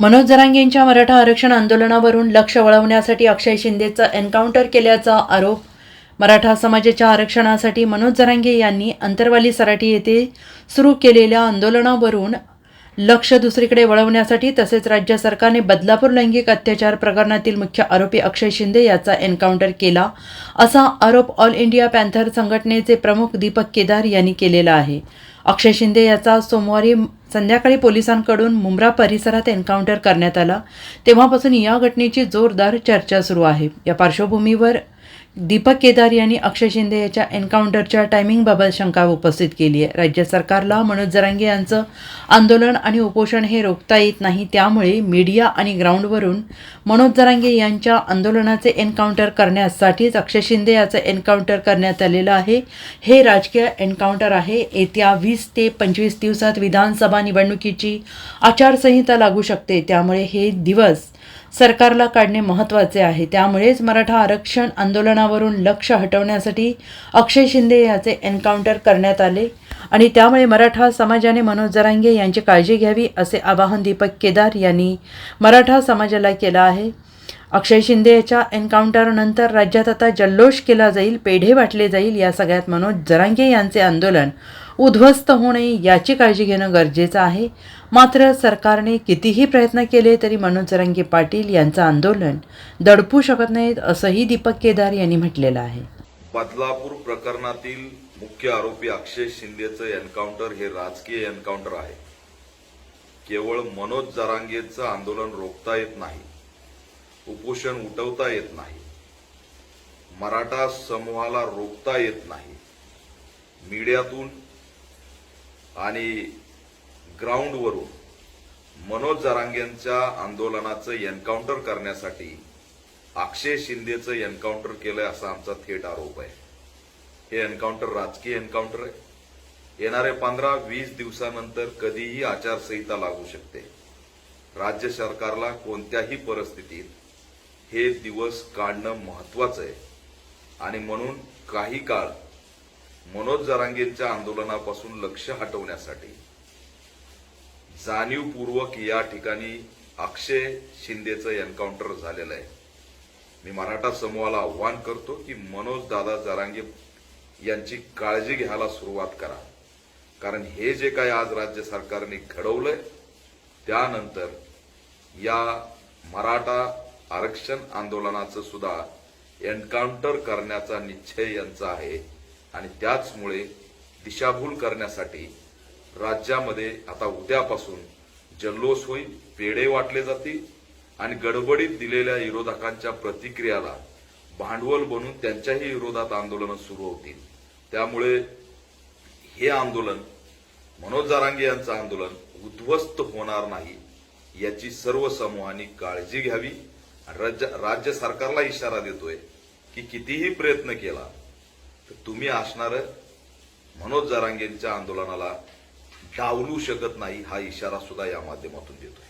मनोज जरांगे यांच्या मराठा आरक्षण आंदोलनावरून लक्ष वळवण्यासाठी अक्षय शिंदेचं एन्काउंटर केल्याचा आरोप. मराठा समाजाच्या आरक्षणासाठी मनोज जरांगे यांनी अंतरवाली सराठी येथे सुरू केलेल्या आंदोलनावरून लक्ष दुसरीकडे वळवण्यासाठी तसेच राज्य सरकारने बदलापूर लैंगिक अत्याचार प्रकरणातील मुख्य आरोपी अक्षय शिंदे याचा एन्काउंटर केला असा आरोप ऑल इंडिया पॅन्थर संघटनेचे प्रमुख दीपक केदार यांनी केलेला आहे. अक्षय शिंदे याचा सोमवारी संध्याकाळी पोलिसांकडून मुंब्रा परिसरात एन्काउंटर करण्यात आला. तेव्हापासून या घटनेची जोरदार चर्चा सुरू आहे. या पार्श्वभूमीवर दीपक केदार यांनी अक्षय शिंदे याच्या एन्काउंटरच्या टायमिंगबाबत शंका उपस्थित केली आहे. राज्य सरकारला मनोज जरांगे यांचं आंदोलन आणि उपोषण हे रोखता येत नाही. त्यामुळे मीडिया आणि ग्राउंडवरून मनोज जरांगे यांच्या आंदोलनाचे एन्काउंटर करण्यासाठीच अक्षय शिंदे याचं एन्काउंटर करण्यात आलेलं आहे. हे राजकीय एन्काउंटर आहे. येत्या वीस ते पंचवीस दिवसात विधानसभा निवडणुकीची आचारसंहिता लागू शकते. त्यामुळे हे दिवस सरकारला काढणे महत्त्वाचे आहे. त्यामुळेच मराठा आरक्षण आंदोलनावरून लक्ष हटवण्यासाठी अक्षय शिंदे याचे एन्काउंटर करण्यात आले आणि त्यामुळे मराठा समाजाने मनोज जरांगे यांची काळजी घ्यावी असे आवाहन दीपक केदार यांनी मराठा समाजाला केलं आहे. अक्षय शिंदे याच्या एन्काउंटरनंतर राज्यात आता जल्लोष केला जाईल पेढे वाटले जाईल या सगळ्यात मनोज जरांगे यांचे आंदोलन. उद्ध्वस्त होणे याची काळजी घेणं गरजेचं आहे. मात्र सरकारने कितीही प्रयत्न केले तरी मनोज जरांगे पाटील यांचं आंदोलन दडपू शकत नाहीत असंही दीपक केदार यांनी म्हटलेलं आहे. बदलापूर प्रकरणातील मुख्य आरोपी अक्षय शिंदेचं एन्काउंटर हे राजकीय एन्काउंटर आहे. केवळ मनोज जरांगेचं आंदोलन रोखता येत नाही. उपोषण उठवता येत नाही. मराठा समूहाला रोखता येत नाही. मीडियातून आणि ग्राउंडवरून मनोज जरांगेंच्या आंदोलनाचं एन्काउंटर करण्यासाठी अक्षय शिंदेचं एन्काउंटर केलंय असा आमचा थेट आरोप आहे. हे एन्काउंटर राजकीय एन्काउंटर आहे. येणारे पंधरा वीस दिवसानंतर कधीही आचारसंहिता लागू शकते. राज्य सरकारला कोणत्याही परिस्थितीत हे दिवस काढणं महत्वाचं आहे. आणि म्हणून काही काळ मनोज जरांगेंच्या आंदोलनापासून लक्ष हटवण्यासाठी जाणीवपूर्वक या ठिकाणी अक्षय शिंदेचं एन्काउंटर झालेलं आहे. मी मराठा समूहाला आव्हान करतो की मनोज दादा जरांगे यांची काळजी घ्यायला सुरुवात करा. कारण हे जे काही आज राज्य सरकारने घडवलंय त्यानंतर या मराठा आरक्षण आंदोलनाचं सुद्धा एन्काउंटर करण्याचा निश्चय यांचा आहे. आणि त्याचमुळे दिशाभूल करण्यासाठी राज्यामध्ये आता उद्यापासून जल्लोष होईल पेढे वाटले जातील आणि गडबडीत दिलेल्या विरोधकांच्या प्रतिक्रियाला भांडवल बनून त्यांच्याही विरोधात आंदोलनं सुरू होतील. त्यामुळे हे आंदोलन मनोज जारांगे यांचं आंदोलन उद्ध्वस्त होणार नाही याची सर्व समूहांनी काळजी घ्यावी. राज्य राज्य सरकारला इशारा देतोय की कितीही प्रयत्न केला तर तुम्ही असणार मनोज जरांगेंच्या आंदोलनाला डावलू शकत नाही हा इशारा सुद्धा या माध्यमातून देतोय.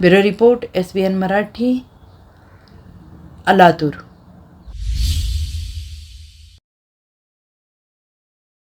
Bureau report S B N Marathi अलातूर.